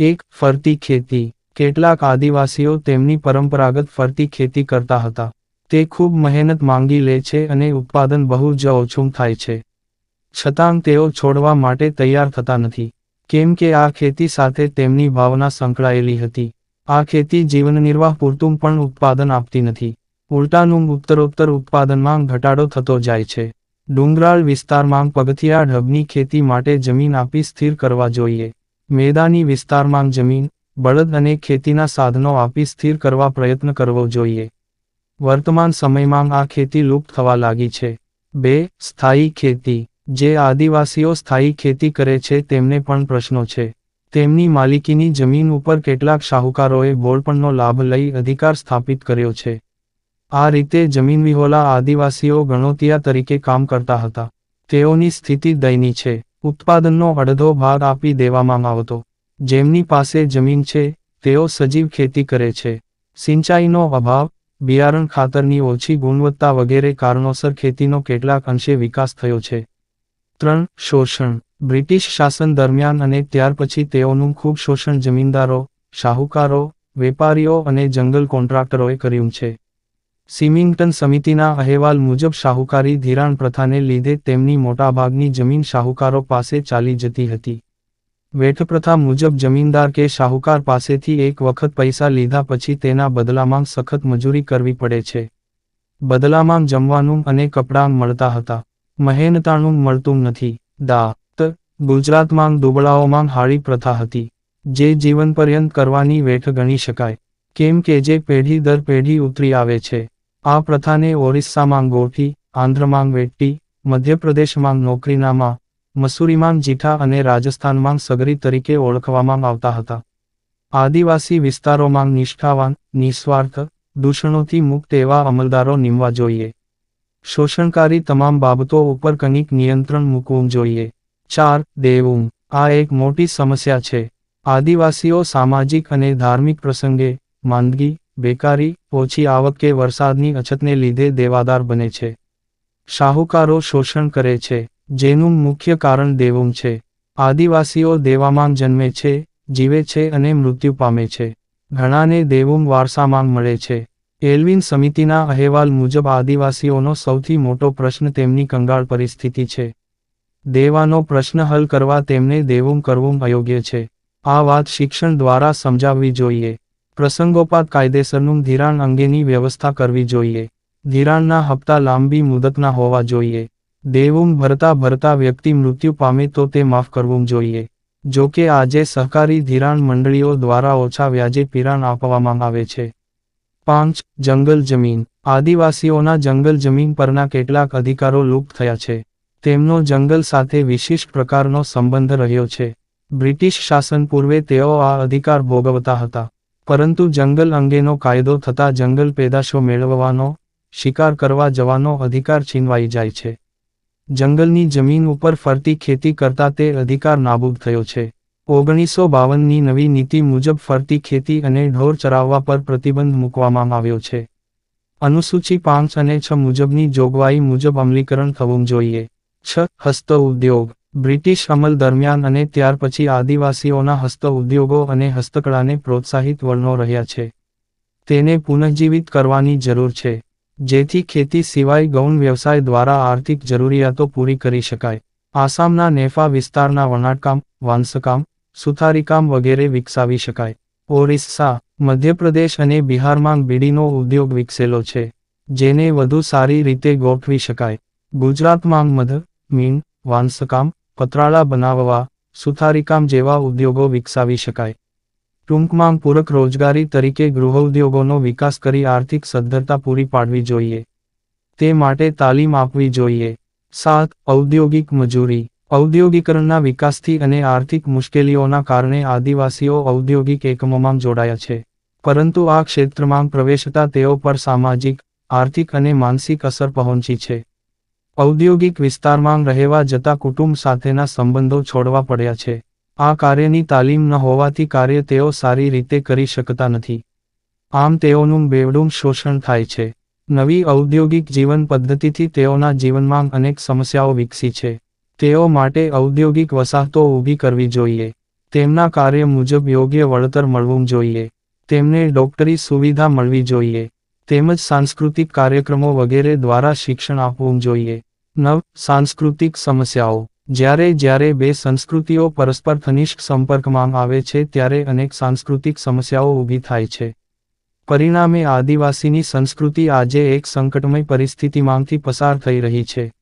એક ફરતી ખેતી. કેટલાક આદિવાસીઓ તેમની પરંપરાગત ફરતી ખેતી કરતા હતા. તે ખૂબ મહેનત માંગી લે છે અને ઉત્પાદન બહુ જ ઓછું થાય છે. છતાં તેઓ છોડવા માટે તૈયાર થતા નથી. કેમ કે આ ખેતી સાથે તેમની ભાવના સંકળાયેલી હતી. આ ખેતી જીવનનિર્વાહ પૂરતું પણ ઉત્પાદન આપતી નથી. ઉલટાનું ઉત્તરોત્તર ઉત્પાદનમાં ઘટાડો થતો જાય છે. ડુંગરાળ વિસ્તારમાં પગથિયા ઢબની ખેતી માટે જમીન આપી સ્થિર કરવા જોઈએ. મેદાની વિસ્તારમાં જમીન, બળદ અને ખેતીના સાધનો આપી સ્થિર કરવા પ્રયત્ન કરવો જોઈએ. વર્તમાન સમયમાં આ ખેતી લુપ્ત થવા લાગી છે. બે, સ્થાયી ખેતી. જે આદિવાસીઓ સ્થાયી ખેતી કરે છે તેમને પણ પ્રશ્નો છે. તેમની માલિકીની જમીન ઉપર કેટલાક શાહુકારોએ બોળપણનો લાભ લઈ અધિકાર સ્થાપિત કર્યો છે. આ રીતે જમીન વિહોલા આદિવાસીઓ ગણોતિયા તરીકે કામ કરતા હતા. તેઓની સ્થિતિ દયની છે. ઉત્પાદનનો અડધો ભાગ આપી દેવામાં આવતો. જેમની પાસે જમીન છે, તેઓ સજીવ ખેતી કરે છે. સિંચાઈનો અભાવ, બિયારણ ખાતરની ઓછી ગુણવત્તા વગેરે કારણોસર ખેતીનો કેટલાક અંશે વિકાસ થયો છે. ત્રણ, શોષણ. બ્રિટિશ શાસન દરમિયાન અને ત્યાર પછી તેઓનું ખૂબ શોષણ જમીનદારો, શાહુકારો, વેપારીઓ અને જંગલ કોન્ટ્રાક્ટરોએ કર્યું છે. સિમિંગ્ટન સમિતિના અહેવાલ મુજબ શાહુકારી ધિરાણ પ્રથાને લીધે તેમની મોટાભાગની જમીન શાહુકારો પાસે ચાલી જતી હતી. વેઠપ્રથા મુજબ જમીનદાર કે શાહુકાર પાસેથી એક વખત પૈસા લીધા પછી તેના બદલામાં સખત મજૂરી કરવી પડે છે. બદલામાં જમવાનું અને કપડાં મળતા હતા. મહેનતાણું મળતું નથી. દા ત ગુજરાતમાં દુબળાઓમાં હાળી પ્રથા હતી. જે જીવન પર્યંત કરવાની વેઠ ગણી શકાય. કેમ કે જે પેઢી દર પેઢી ઉતરી આવે છે. આ પ્રથાને ઓરિસ્સામાં ગોઠી, આંધ્રમાં વેટ્ટી મધ્યપ્રદેશમાં નોકરીનામાં, મસૂરીમાં જીઠા અને રાજસ્થાનમાં સગરી તરીકે ઓળખવામાં આવતા હતા. આદિવાસી વિસ્તારોમાં નિષ્ઠાવાન, નિસ્વાર્થ, દૂષણોથી મુક્ત એવા અમલદારો નીમવા જોઈએ. શોષણકારી તમામ બાબતો ઉપર કંઈક નિયંત્રણ મૂકવું જોઈએ. ચાર, દેવું. આ એક મોટી સમસ્યા છે. આદિવાસીઓ સામાજિક અને ધાર્મિક પ્રસંગે માંદગી બેકારી, ઓછી આવક કે વરસાદની અછતને લીધે દેવાદાર બને છે. શાહુકારો શોષણ કરે છે, જેનું મુખ્ય કારણ દેવું છે. આદિવાસીઓ દેવામાં જન્મે છે, જીવે છે અને મૃત્યુ પામે છે. ઘણાને દેવું વારસામાં મળે છે. એલ્વિન સમિતિના અહેવાલ મુજબ આદિવાસીઓનો સૌથી મોટો પ્રશ્ન તેમની કંગાળ પરિસ્થિતિ છે. દેવાનો પ્રશ્ન હલ કરવા તેમને દેવું કરવું અયોગ્ય છે. આ વાત શિક્ષણ દ્વારા સમજાવવી જોઈએ. પ્રસંગોપાત કાયદેસરનું ધિરાણ અંગેની વ્યવસ્થા કરવી જોઈએ. ધિરાણના હપ્તા લાંબી મુદતના હોવા જોઈએ. દેવું ભરતા ભરતા વ્યક્તિ મૃત્યુ પામે તો તે માફ કરવું જોઈએ. જો કે આજે સહકારી ધિરાણ મંડળીઓ દ્વારા ઓછા વ્યાજે પિરાણ આપવામાં આવે છે. પાંચ, જંગલ જમીન. આદિવાસીઓના જંગલ જમીન પરના કેટલાક અધિકારો લુપ્ત થયા છે. તેમનો જંગલ સાથે વિશિષ્ટ પ્રકારનો સંબંધ રહ્યો છે. બ્રિટિશ શાસન પૂર્વે તેઓ આ અધિકાર ભોગવતા હતા. પરંતુ જંગલ અંગેનો કાયદો થતાં જંગલ પેદાશો મેળવવાનો, શિકાર કરવા જવાનો અધિકાર છીનવાઈ જાય છે. જંગલની જમીન ઉપર ફરતી ખેતી કરતા તે અધિકાર નાબૂદ થયો છે. ઓગણીસો બાવનની નવી નીતિ મુજબ ફરતી ખેતી અને ઢોર ચરાવવા પર પ્રતિબંધ મૂકવામાં આવ્યો છે. અનુસૂચિ પાંચ અને છ મુજબની જોગવાઈ મુજબ અમલીકરણ થવું જોઈએ. છ, હસ્ત ઉદ્યોગ. બ્રિટિશ અમલ દરમિયાન અને ત્યાર પછી આદિવાસીઓના હસ્ત ઉદ્યોગો અને હસ્તકળાને પ્રોત્સાહિત વલણો રહ્યા છે. તેને પુનઃજીવિત કરવાની જરૂર છે, જેથી ખેતી સિવાય ગૌણ વ્યવસાય દ્વારા આર્થિક જરૂરિયાતો પૂરી કરી શકાય. આસામના નેફા વિસ્તારના વણાટકામ, વાંસકામ, સુથારીકામ વગેરે વિકસાવી શકાય. ઓરિસ્સા, મધ્યપ્રદેશ અને બિહારમાં બીડીનો ઉદ્યોગ વિકસેલો છે, જેને વધુ સારી રીતે ગોઠવી શકાય. ગુજરાતમાં મધ, મીણ, વાંસકામ પતરાળા બનાવવા સુથારીકામ જેવા ઉદ્યોગો વિકસાવી શકાય. ટૂંકમાં પૂરક રોજગારી તરીકે ગૃહઉદ્યોગોનો વિકાસ કરી આર્થિક સદ્ધરતા પૂરી પાડવી જોઈએ. તે માટે તાલીમ આપવી જોઈએ. સાત, ઔદ્યોગિક મજૂરી. ઔદ્યોગિકરણના વિકાસથી અને આર્થિક મુશ્કેલીઓના કારણે આદિવાસીઓ ઔદ્યોગિક એકમોમાં જોડાયા છે. પરંતુ આ ક્ષેત્રમાં પ્રવેશતા તેઓ પર સામાજિક, આર્થિક અને માનસિક અસર પહોંચી છે. ઔદ્યોગિક વિસ્તારમાં રહેવા જતા કુટુંબ સાથેના સંબંધો છોડવા પડ્યા છે. આ કાર્યની તાલીમ ન હોવાથી કાર્ય તેઓ સારી રીતે કરી શકતા નથી. આમ તેઓનું બેવડું શોષણ થાય છે. નવી ઔદ્યોગિક જીવન પદ્ધતિથી તેઓના જીવનમાં અનેક સમસ્યાઓ વિકસી છે. તેઓ માટે ઔદ્યોગિક વસાહતો ઊભી કરવી જોઈએ. તેમના કાર્ય મુજબ યોગ્ય વળતર મળવું જોઈએ. તેમને ડોક્ટરી સુવિધા મળવી જોઈએ. તેમજ સાંસ્કૃતિક કાર્યક્રમો વગેરે દ્વારા શિક્ષણ આપવું જોઈએ. નવ સાંસ્કૃતિક સમસ્યાઓ. જ્યારે જ્યારે બે સંસ્કૃતિઓ પરસ્પર ઘનિષ્ઠ સંપર્કમાં આવે છે ત્યારે અનેક સાંસ્કૃતિક સમસ્યાઓ ઊભી થાય છે. પરિણામે આદિવાસીની સંસ્કૃતિ આજે એક સંકટમય પરિસ્થિતિમાંથી પસાર થઈ રહી છે.